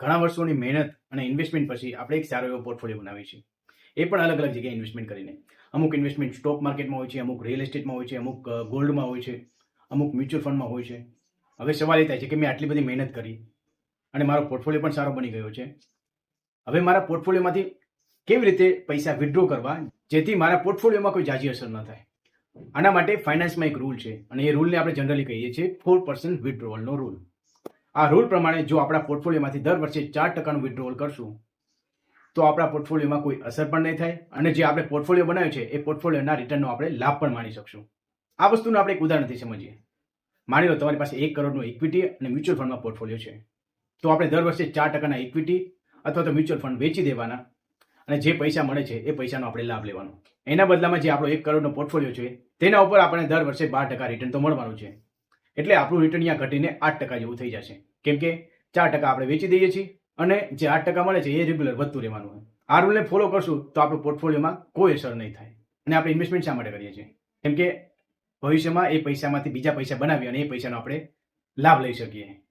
ઘણા વર્ષોની મહેનત અને ઇન્વેસ્ટમેન્ટ પછી આપણે એક સારો એવો પોર્ટફોલિયો બનાવીએ છીએ. એ પણ અલગ અલગ જગ્યાએ ઇન્વેસ્ટમેન્ટ કરીને. અમુક ઇન્વેસ્ટમેન્ટ સ્ટોક માર્કેટમાં હોય છે, અમુક રિયલ એસ્ટેટમાં હોય છે, અમુક ગોલ્ડમાં હોય છે, અમુક મ્યુચ્યુઅલ ફંડમાં હોય છે. હવે સવાલ એ થાય છે કે મેં આટલી બધી મહેનત કરી અને મારો પોર્ટફોલિયો પણ સારો બની ગયો છે. હવે મારા પોર્ટફોલિયોમાંથી કેવી રીતે પૈસા વિથડ્રો કરવા જેથી મારા પોર્ટફોલિયોમાં કોઈ જાજી અસર ન થાય? આના માટે ફાઇનાન્સમાં એક રૂલ છે અને એ રૂલને આપણે જનરલી કહીએ છીએ ફોર પર્સન્ટ વિડ્રોવલનો રૂલ આ રૂલ પ્રમાણે જો આપણા પોર્ટફોલિયોમાંથી દર વર્ષે ચાર ટકાનું વિથડ્રોવલ કરશું, તો આપણા પોર્ટફોલિયોમાં કોઈ અસર પણ નહીં થાય અને જે આપણે પોર્ટફોલિયો બનાવ્યો છે, એ પોર્ટફોલિયોના રિટર્નનો આપણે લાભ પણ માણી શકશું. આ વસ્તુનું આપણે એક ઉદાહરણથી સમજીએ. માની લો તમારી પાસે એક કરોડનું ઇક્વિટી અને મ્યુચ્યુઅલ ફંડમાં પોર્ટફોલિયો છે. તો આપણે દર વર્ષે ચાર ટકાના ઇક્વિટી અથવા તો મ્યુચ્યુઅલ ફંડ વેચી દેવાના અને જે પૈસા મળે છે, એ પૈસાનો આપણે લાભ લેવાનો. એના બદલામાં જે આપણો એક કરોડનો પોર્ટફોલિયો છે, તેના ઉપર આપણે દર વર્ષે બાર ટકા રિટર્ન તો મળવાનું છે. એટલે આપણું રિટર્ન અહીંયા ઘટીને આઠ ટકા જેવું થઈ જશે. કેમ કે ચાર ટકા આપણે વેચી દઈએ છીએ અને જે આઠ ટકા મળે છે એ રેગ્યુલર વધતું રહેવાનું હોય. આ રૂલને ફોલો કરશું તો આપણું પોર્ટફોલિયોમાં કોઈ અસર નહીં થાય. અને આપણે ઇન્વેસ્ટમેન્ટ શા માટે કરીએ છીએ? કેમ કે ભવિષ્યમાં એ પૈસામાંથી બીજા પૈસા બનાવી અને એ પૈસાનો આપણે લાભ લઈ શકીએ.